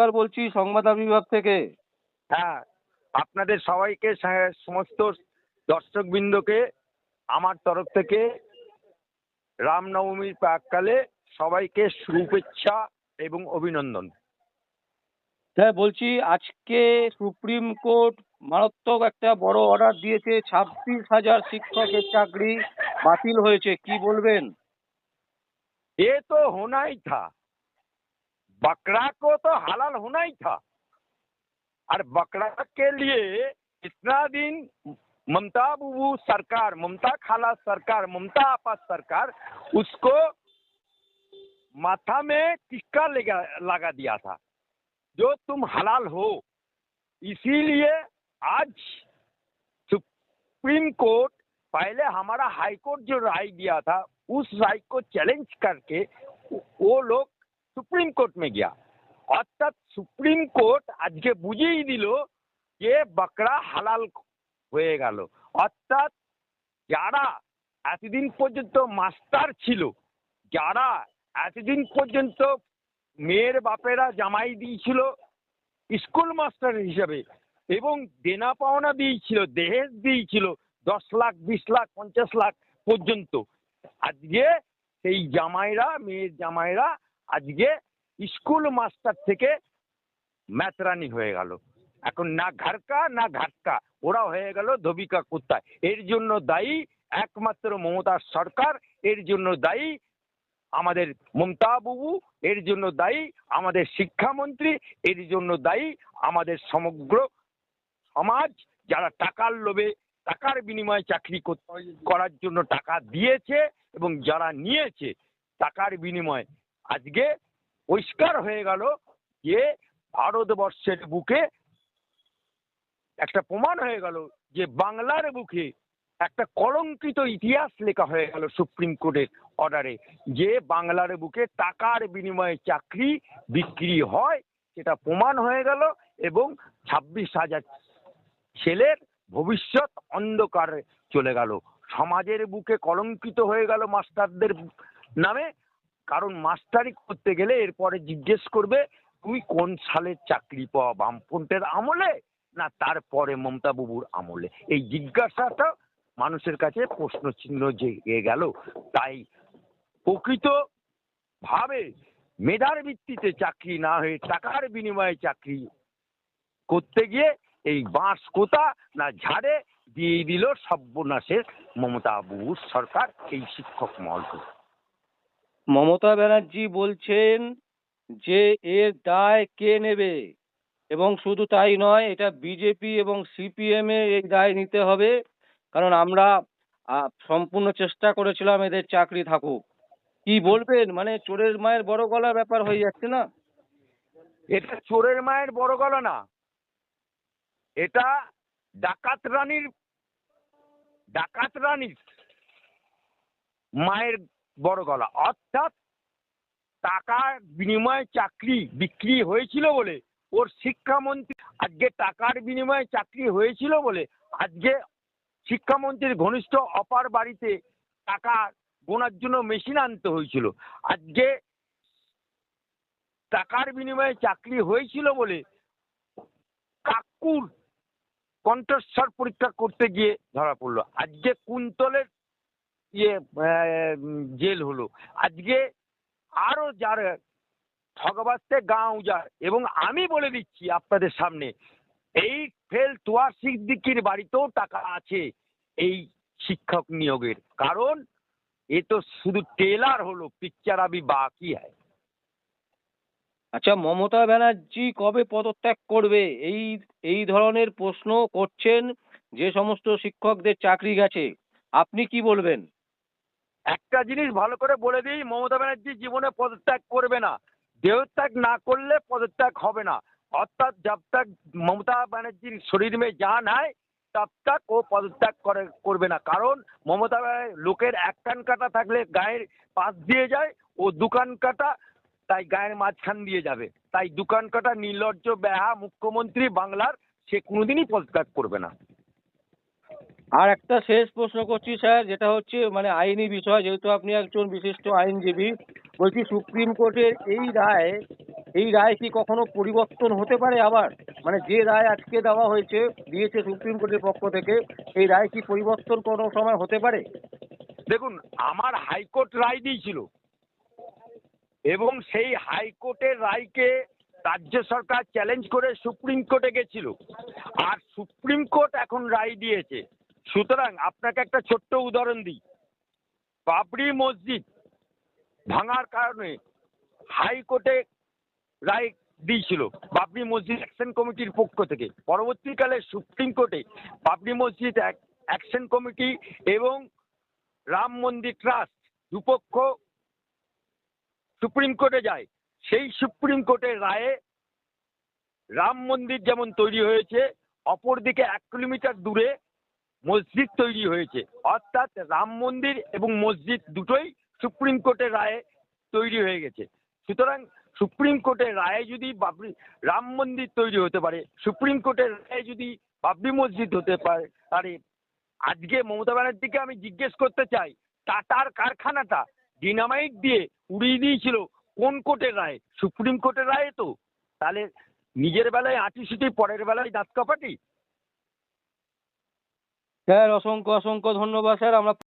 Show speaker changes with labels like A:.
A: নমস্কার বলছি সংবাদ বিভাগ থেকে।
B: হ্যাঁ আপনাদের সবাইকে সমস্ত দর্শক বিন্দুকে আমার তরফ থেকে রামনবমীর প্রাককালে সবাইকে শুভেচ্ছা এবং অভিনন্দন।
A: হ্যাঁ বলছি আজকে সুপ্রিম কোর্ট মারাত্মক একটা বড় অর্ডার দিয়েছে ছাব্বিশ হাজার শিক্ষকের চাকরি বাতিল হয়েছে কি বলবেন?
B: এ তো হোনাই থা। बकरा को तो हलाल होना ही था। और बकरा के लिए इतना दिन ममता बुबू सरकार, ममता खाला सरकार, ममता आपा सरकार, उसको माथा में टिक्का लगा लगा दिया था। जो तुम हलाल हो, इसीलिए आज सुप्रीम कोर्ट पहले हमारा हाई कोर्ट जो राय दिया था, उस राय को चैलेंज करके वो लोग সুপ্রিম কোর্ট মে গিয়া। অর্থাৎ সুপ্রিম কোর্ট আজকে বুঝিয়ে দিল যে বকরা হালাল হয়ে গেল। অর্থাৎ যারা এতদিন পর্যন্ত মাস্টার ছিল, যারা এতদিন পর্যন্ত মেয়ের বাপেরা জামাই দিয়েছিল স্কুল মাস্টার হিসাবে এবং দেনা পাওনা দিয়েছিল দেহেজ দিয়েছিল দশ লাখ, বিশ লাখ, পঞ্চাশ লাখ পর্যন্ত। আজকে সেই জামাইরা, মেয়ের জামাইরা আজকে স্কুল মাস্টার থেকে ম্যাথরানি হয়ে গেল। এখন না ঘাটকা না ঘাটকা ওরা হয়ে গেল ধবিকা কুত্তা এর জন্য দায়ী একমাত্র মমতার সরকার, এর জন্য দায়ী আমাদের মমতা বাবু এর জন্য দায়ী আমাদের শিক্ষামন্ত্রী, এর জন্য দায়ী আমাদের সমগ্র সমাজ যারা টাকার লোভে, টাকার বিনিময়ে চাকরি কর- করার জন্য টাকা দিয়েছে এবং যারা নিয়েছে, টাকার বিনিময়ে আজকে পরিষ্কার হয়ে গেল যে ভারতবর্ষের বুকে একটা প্রমাণ হয়ে গেল যে বাংলার বুকে একটা কলঙ্কিত ইতিহাস লেখা হয়ে গেল সুপ্রিম কোর্টের অর্ডারে যে বাংলার বুকে টাকার বিনিময়ে চাকরি বিক্রি হয় সেটা প্রমাণ হয়ে গেল এবং ছাব্বিশ হাজার ছেলের ভবিষ্যৎ অন্ধকারে চলে গেল। সমাজের বুকে কলঙ্কিত হয়ে গেল মাস্টারদের নামে কারণ মাস্টারি করতে গেলে এরপরে জিজ্ঞেস করবে তুই কোন সালের চাকরি পাওয়া বামফ্রন্টের আমলে না তারপরে মমতা বাবুর আমলে? এই জিজ্ঞাসাটা মানুষের কাছে প্রশ্ন চিহ্ন জেগে গেল। তাই প্রকৃত ভাবে মেধার ভিত্তিতে চাকরি না হয়ে টাকার বিনিময়ে চাকরি করতে গিয়ে এই বাঁশ কোথা না ঝাড়ে দিয়ে দিল সর্বনাশের মমতা বাবুর সরকার, এই শিক্ষক মহলকে
A: মমতা ব্যানার্জি বলছেন যে এর দায় কে নেবে? এবং শুধু তাই নয়, এটা বিজেপি এবং সিপিএম এর এই দায় নিতে হবে। কারণ আমরা সম্পূর্ণ চেষ্টা করেছিলাম এদের চাকরি থাকুক। কি বলবেন? মানে চোরের মায়ের বড় গলা ব্যাপার হয়ে যাচ্ছে না?
B: এটা চোরের মায়ের বড় গলা না। এটা ডাকাত রানীর ডাকাত রানীর মায়ের বড় গলা। অর্থাৎ টাকার বিনিময়ে চাকরি বিক্রি হয়েছিল বলে, ওর শিক্ষামন্ত্রী আজকে টাকার বিনিময়ে চাকরি হয়েছিল বলে, আজকে শিক্ষামন্ত্রীর ঘনিষ্ঠ অপার বাড়িতে টাকা গোনার জন্য মেশিন আনতে হয়েছিল। আজকে টাকার বিনিময়ে চাকরি হয়েছিল বলে কাকুর কণ্ঠস্বর পরীক্ষা করতে গিয়ে ধরা পড়ল। আজকে কুন্তলের ইয়ে জেল হলো। আজকে আরও যার ঠগবাস্তে গাঁ উজাড় এবং আমি বলে দিচ্ছি আপনাদের সামনে, এই ফেল তোয়া সিদ্দিকির বাড়িতেও টাকা আছে এই শিক্ষক নিয়োগের। কারণ এ তো শুধু টেলার হলো, পিকচার আবি বাকি হয়
A: আচ্ছা মমতা ব্যানার্জি কবে পদত্যাগ করবে? এই এই ধরনের প্রশ্ন করছেন যে সমস্ত শিক্ষকদের চাকরি গেছে। আপনি কি বলবেন?
B: একটা জিনিস ভালো করে বলে দিই, মমতা ব্যানার্জি জীবনে পদত্যাগ করবে না। দেহত্যাগ না করলে পদত্যাগ হবে না। অর্থাৎ যাব তাক মমতা ব্যানার্জির শরীর মেয়ে যা নাই, তব ও পদত্যাগ করে, করবে না। কারণ মমতা লোকের এক কান কাটা থাকলে গায়ের পাশ দিয়ে যায়, ও দুকান কাটা, তাই গায়ের মাঝখান দিয়ে যাবে। তাই দুকান কাটা, নির্লজ্জ, ব্যাহা মুখ্যমন্ত্রী বাংলার, সে কোনোদিনই পদত্যাগ করবে না।
A: আর একটা শেষ প্রশ্ন করছি স্যার, যেটা হচ্ছে মানে আইনি বিষয়, যেহেতু আপনি একজন বিশিষ্ট আইনজীবী, বলছি সুপ্রিম কোর্টের এই রায় এই রায় কি কখনো পরিবর্তন হতে পারে আবার? মানে যে রায় আজকে দেওয়া হয়েছে, দিয়েছে সুপ্রিম কোর্টের পক্ষ থেকে, এই রায় কি পরিবর্তন কোনো সময় হতে পারে?
B: দেখুন, আমার হাইকোর্ট রায় দিয়েছিল এবং সেই হাইকোর্টের রায়কে রাজ্য সরকার চ্যালেঞ্জ করে সুপ্রিম কোর্টে গেছিল। আর সুপ্রিম কোর্ট এখন রায় দিয়েছে। সুতরাং আপনাকে একটা ছোট্ট উদাহরণ দিই। বাবরি মসজিদ ভাঙার কারণে হাইকোর্টে রায় দিয়েছিল বাবরি মসজিদ অ্যাকশন কমিটির পক্ষ থেকে। পরবর্তীকালে সুপ্রিম কোর্টে বাবরি মসজিদ অ্যাকশন কমিটি এবং রাম মন্দির ট্রাস্ট দুপক্ষ সুপ্রিম কোর্টে যায়। সেই সুপ্রিম কোর্টের রায়ে রাম মন্দির যেমন তৈরি হয়েছে, অপরদিকে এক কিলোমিটার দূরে মসজিদ তৈরি হয়েছে। অর্থাৎ রাম মন্দির এবং মসজিদ দুটোই সুপ্রিম কোর্টের রায়ে তৈরি হয়ে গেছে। সুতরাং সুপ্রিম কোর্টের রায়ে যদি বাবরি, রাম মন্দির তৈরি হতে পারে, সুপ্রিম কোর্টের রায়ে যদি বাবরি মসজিদ হতে পারে পারে, আজকে মমতা ব্যানার্জিকে আমি জিজ্ঞেস করতে চাই টাটার কারখানাটা ডিনামাইট দিয়ে উড়িয়ে দিয়েছিল কোন কোর্টের রায়? সুপ্রিম কোর্টের রায়ে তো। তাহলে নিজের বেলায় আঁটি সিটি পরের বেলায় দাঁত কাপাটি?
A: স্যার অসংখ্য অসংখ্য ধন্যবাদ স্যার। আমরা